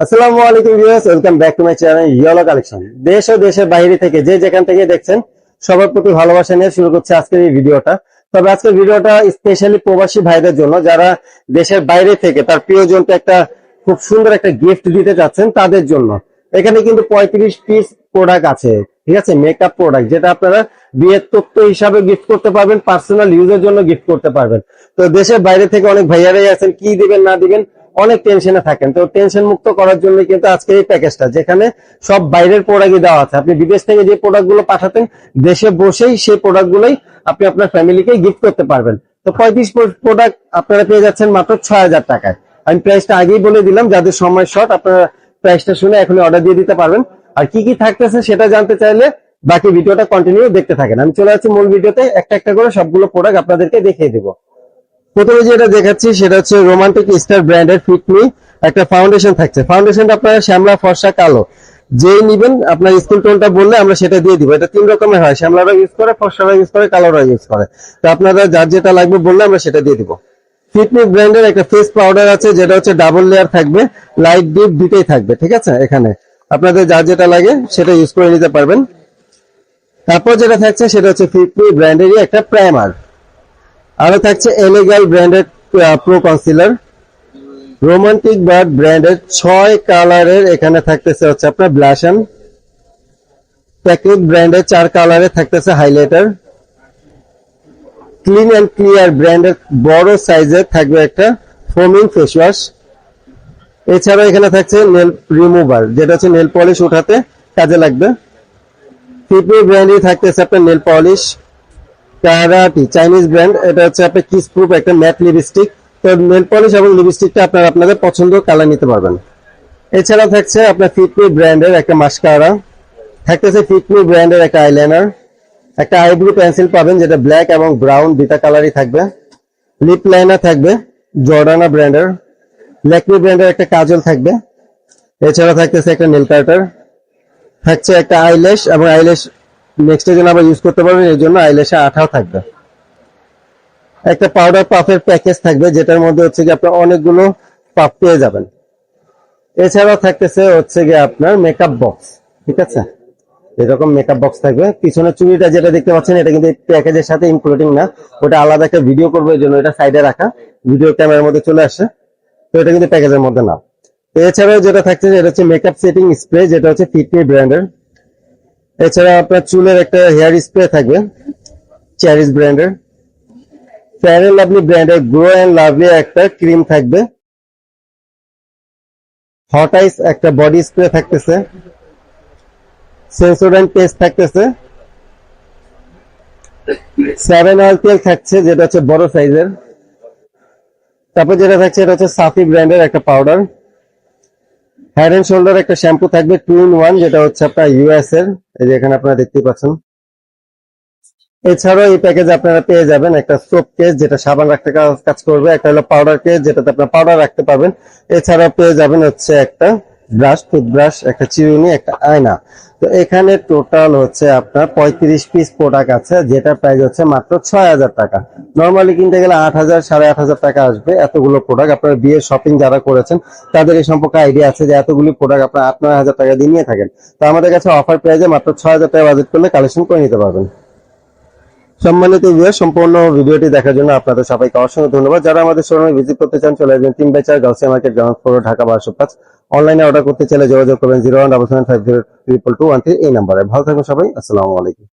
আসসালামু আলাইকুম viewers, welcome back to my channel yellow collection. দেশ ও দেশের বাইরে থেকে যে যেখান থেকে দেখছেন, সবার প্রতি ভালোবাসা নিয়ে শুরু করছে আজকের এই ভিডিওটা। তবে আজকের ভিডিওটা স্পেশালি প্রবাসী ভাইদের জন্য, যারা দেশের বাইরে থেকে তার প্রিয়জনকে একটা খুব সুন্দর একটা গিফট দিতে চাচ্ছেন তাদের জন্য। এখানে কিন্তু পঁয়ত্রিশ পিস প্রোডাক্ট আছে, ঠিক আছে? মেকআপ প্রোডাক্ট যেটা আপনারা বিয়ের তথ্য হিসাবে গিফট করতে পারবেন পার্সোনাল ইউজের জন্য গিফট করতে পারবেন। তো দেশের বাইরে থেকে অনেক ভাইয়ারাই আছেন, কি দিবেন, না দিবেন অনেক টেনশনে থাকেন। তো টেনশন মুক্ত করার জন্য কিন্তু আজকে এই প্যাকেজটা যেখানে সব বাইরের প্রোডাক্টই দেওয়া আছে। আপনি বিদেশ থেকে যে প্রোডাক্টগুলো পাঠাতেন, দেশে বসেই সেই প্রোডাক্ট গুলোই আপনি আপনার ফ্যামিলিকে গিফট করতে পারবেন। তো পঁয়ত্রিশ প্রোডাক্ট আপনারা পেয়ে যাচ্ছেন মাত্র ছয় হাজার টাকায়। আমি প্রাইসটা আগেই বলে দিলাম, যাদের সময় শর্ট আপনারা প্রাইসটা শুনে এখন অর্ডার দিয়ে দিতে পারবেন। আর কি কি থাকতেছে সেটা জানতে চাইলে বাকি ভিডিওটা কন্টিনিউ দেখতে থাকেন। আমি চলে যাচ্ছি মূল ভিডিওতে একটা একটা করে সবগুলো প্রোডাক্ট আপনাদেরকে দেখিয়ে দিব। প্রথমে যেটা দেখাচ্ছি সেটা হচ্ছে রোমান্টিক স্টার ব্র্যান্ডের ফিটমি একটা ফাউন্ডেশন থাকছে। ফাউন্ডেশনটা আপনারা শ্যামলা, ফর্সা, কালো। যেই নিবেন, আপনার স্কিন টোনটা বললে আমরা সেটা দিয়ে দিব। এটা তিন রকমের হয়। শ্যামলারা ইউজ করে ফর্সারা ইউজ করে কালোরা ইউজ করে। তো আপনারা যার যেটা লাগবে বললে আমরা সেটা দিয়ে দিব। ফিটমি ব্র্যান্ডের একটা ফেস পাউডার আছে, যেটা হচ্ছে ডাবল লেয়ার থাকবে। লাইট ডিপ দুটোই থাকবে, ঠিক আছে? এখানে। আপনাদের যার যেটা লাগে, সেটা ইউজ করে নিতে পারবেন। তারপর যেটা থাকছে, সেটা হচ্ছে ফিটমি ব্র্যান্ডেরই একটা প্রাইমার আরও থাকছে এলেগাল ব্র্যান্ডের প্রো কনসিলার রোমান্টিক বার্ড ব্র্যান্ডের ছয় কালারের এখানে থাকতেছে হচ্ছে আপনার ব্লাশন প্যাকেট ব্র্যান্ডের চার কালারে থাকতেছে হাইলাইটার ক্লিন অ্যান্ড ক্লিয়ার ব্র্যান্ডের বড় সাইজের থাকবে একটা ফোমিং ফেস ওয়াশ এছাড়াও এখানে থাকছে নেল রিমুভার যেটা হচ্ছে নেল পলিশ উঠাতে কাজে লাগবে। ফিপি ব্র্যান্ডই থাকতেছে আপনার নেল পলিশ ক্যারাটি চাইনিজ ব্র্যান্ড এটা হচ্ছে আপনার কিস প্রুফ একটা ম্যাট লিপস্টিক তো নেল পলিশ এবং লিপস্টিকটা আপনারা আপনাদের পছন্দ কালার নিতে পারবেন। এছাড়া থাকছে আপনার ফিটমি ব্র্যান্ডের একটা মাস্কারা থাকতেছে ফিটমি ব্র্যান্ডের একটা আইলাইনার একটা আইব্রু পেন্সিল পাবেন যেটা ব্ল্যাক এবং ব্রাউন দুটা কালারই থাকবে। লিপ লাইনার থাকবে জর্ডানা ব্র্যান্ডের ল্যাকমি ব্র্যান্ডের একটা কাজল থাকবে। এছাড়া থাকতেছে একটা নেল কার্টার থাকছে একটা আইলেশ এবং আইল্যাশ নেক্সট জন্য আবার ইউজ করতে পারবেন এর জন্য আইল্যাশে আঠাও থাকবে। একটা পাউডার পাফের প্যাকেজ থাকবে, যেটার মধ্যে হচ্ছে কি আপনার অনেকগুলো পাফ পেয়ে যাবেন। এছাড়াও থাকতেছে হচ্ছে গিয়ে আপনার মেকআপ বক্স ঠিক আছে? এরকম মেকআপ বক্স থাকবে। পিছনে চুড়িটা যেটা দেখতে পাচ্ছেন, এটা কিন্তু প্যাকেজের সাথে ইনক্লুডিং না। ওটা আলাদা একটা ভিডিও করব এই জন্য এটা সাইডে রাখা। ভিডিও ক্যামেরার মধ্যে চলে আসে। তো এটা কিন্তু প্যাকেজের মধ্যে না এছাড়াও যেটা থাকছে এটা হচ্ছে মেকআপ সেটিং স্প্রে যেটা হচ্ছে ফিটমি ব্র্যান্ডের এছাড়া আপনার চুলের একটা হেয়ার স্প্রে থাকবে চ্যারিস ব্র্যান্ডের ফেয়ার এন্ড লাভলি ব্র্যান্ডের গ্রো অ্যান্ড লাভলি একটা ক্রিম থাকবে। হট আইস একটা বডি স্প্রে থাকতেছে। সেন্সোডাইন পেস্ট থাকতেছে। সেভেন অয়েল তেল থাকছে, যেটা হচ্ছে বড় সাইজের তারপর যেটা থাকছে, এটা হচ্ছে সাফি ব্র্যান্ডের একটা পাউডার হেড এন্ড শোল্ডার একটা শ্যাম্পু থাকবে টু ইন ওয়ান যেটা হচ্ছে আপনার ইউএস এর। এই যে এখানে আপনারা দেখতেই পাচ্ছেন। এছাড়াও এই প্যাকেজ আপনারা পেয়ে যাবেন একটা সোপ কেস যেটা সাবান রাখতে কাজ কাজ করবে। একটা হলো পাউডার কেস যেটাতে আপনার পাউডার রাখতে পারবেন। এছাড়াও পেয়ে যাবেন হচ্ছে একটা ব্রাশ টুথব্রাশ একটা চিরুনি, একটা আয়না। তো এখানে টোটাল হচ্ছে আপনার পঁয়ত্রিশ পিস প্রোডাক্ট আছে যেটা প্রাইস হচ্ছে মাত্র ছয় হাজার টাকা। নর্মালি কিনতে গেলে আট হাজার, সাড়ে আট হাজার টাকা আসবে এতগুলো প্রোডাক্ট আপনার বিয়ের শপিং যারা করেছেন, তাদের এই সম্পর্কে আইডিয়া আছে যে এতগুলি প্রোডাক্ট আপনার আট, নয় হাজার টাকা দিয়ে নিয়ে থাকেন। তো আমাদের কাছে অফার প্রাইসে মাত্র ছয় হাজার টাকা বাজেট করলে কালেকশন করে নিতে পারবেন। সম্মানিত ভিউয়ার সম্পূর্ণ ভিডিওটি দেখার জন্য আপনাদের সবাইকে অসংখ্য ধন্যবাদ। যারা আমাদের শোরুমে ভিজিট করতে চান, চলে আসবেন তিন বাই চার Gausia market ground floor Dhaka বারোশো পাঁচ। অনলাইনে অর্ডার করতে চাইলে যোগাযোগ করবেন zero one double seven five zero triple two one three এই নাম্বারে। ভালো থাকবেন সবাই, আসসালামু আলাইকুম।